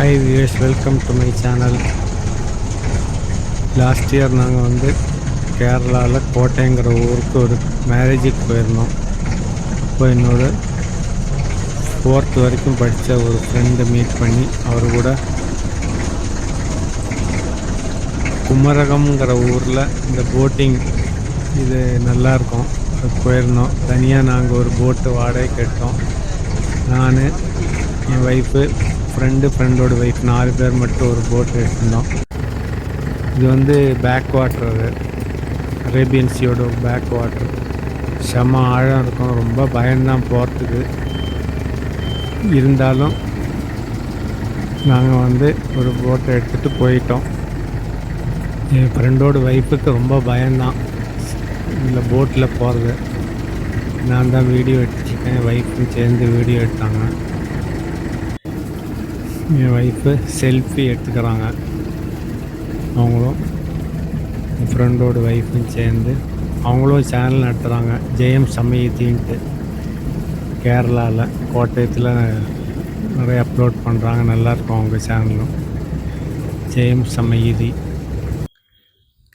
Hi views welcome to my channel last year நாங்கள் வந்து கேரளாவில் கோட்டைங்கிற ஊருக்கு ஒரு மேரேஜுக்கு போயிருந்தோம். இப்போ என்னோட ஃபோர்த் வரைக்கும் படித்த ஒரு ஃப்ரெண்டை மீட் பண்ணி அவர் கூட குமரகம்ங்கிற ஊரில் இந்த போட்டிங் இது நல்லாயிருக்கும் அது போயிருந்தோம். தனியாக நாங்கள் ஒரு போட்டு வாடகை எடுத்தோம் நான் என் ஒய்ஃபு ஃப்ரெண்டு ஃப்ரெண்டோட ஒய்ஃப் நாலு பேர் மட்டும் ஒரு போட் எடுத்திருந்தோம் இது வந்து பேக் வாட்டர் அது. அரேபியன் சியோட பேக் வாட்டர் செம ஆழம் இருக்கும். ரொம்ப பயம்தான் போகிறதுக்கு இருந்தாலும் நாங்கள் வந்து ஒரு போட்டை எடுத்துகிட்டு போயிட்டோம். என் ஃப்ரெண்டோட ஒய்ஃபுக்கு ரொம்ப பயம்தான். இந்த போட்டில் போகிறது நான் தான் வீடியோ எடுத்துருக்கேன் ஒய்ஃபும் சேர்ந்து வீடியோ எடுத்தாங்க. என் ஒய்ஃபு செல்ஃபி எடுத்துக்கிறாங்க. அவங்களும் என் ஃப்ரெண்டோட ஒய்ஃபும் சேர்ந்து அவங்களும் சேனல் நடத்துகிறாங்க ஜெயம் சமயத்தின்ட்டு. கேரளாவில் கோட்டயத்தில் நிறைய அப்லோட் பண்ணுறாங்க நல்லாயிருக்கும் அவங்க சேனலும் ஜெயம் சமயதி.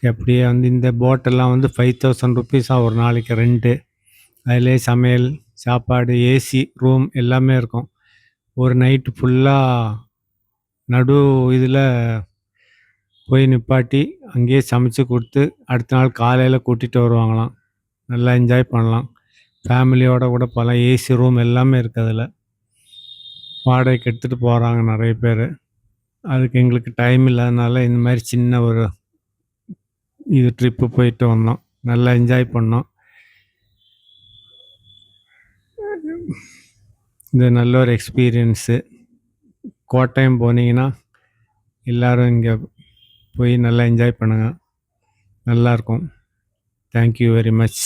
அப்படியே வந்து இந்த போட்டெல்லாம் வந்து ஃபைவ் தௌசண்ட் ருபீஸாக ஒரு நாளைக்கு ரெண்டு அதிலே சமையல் சாப்பாடு ஏசி ரூம் எல்லாமே இருக்கும். ஒரு நைட்டு ஃபுல்லாக நடு இதில் போய் நிப்பாட்டி அங்கேயே சமைச்சு கொடுத்து அடுத்த நாள் காலையில் கூட்டிகிட்டு வருவாங்களாம். நல்லா என்ஜாய் பண்ணலாம். ஃபேமிலியோடு கூட போகலாம். ஏசி ரூம் எல்லாமே இருக்குது அதில். வாடகைக்கு எடுத்துகிட்டு போகிறாங்க நிறைய பேர். அதுக்கு எங்களுக்கு டைம் இல்லாதனால இந்த மாதிரி சின்ன ஒரு இது ட்ரிப்பு போயிட்டு வந்தோம். நல்லா என்ஜாய் பண்ணோம். இது நல்ல ஒரு எக்ஸ்பீரியன்ஸு கோட்டயம் போனீங்கன்னா எல்லோரும் இங்கே போய் நல்லா என்ஜாய் பண்ணுங்கள் நல்லாயிருக்கும் தேங்க்யூ வெரி மச்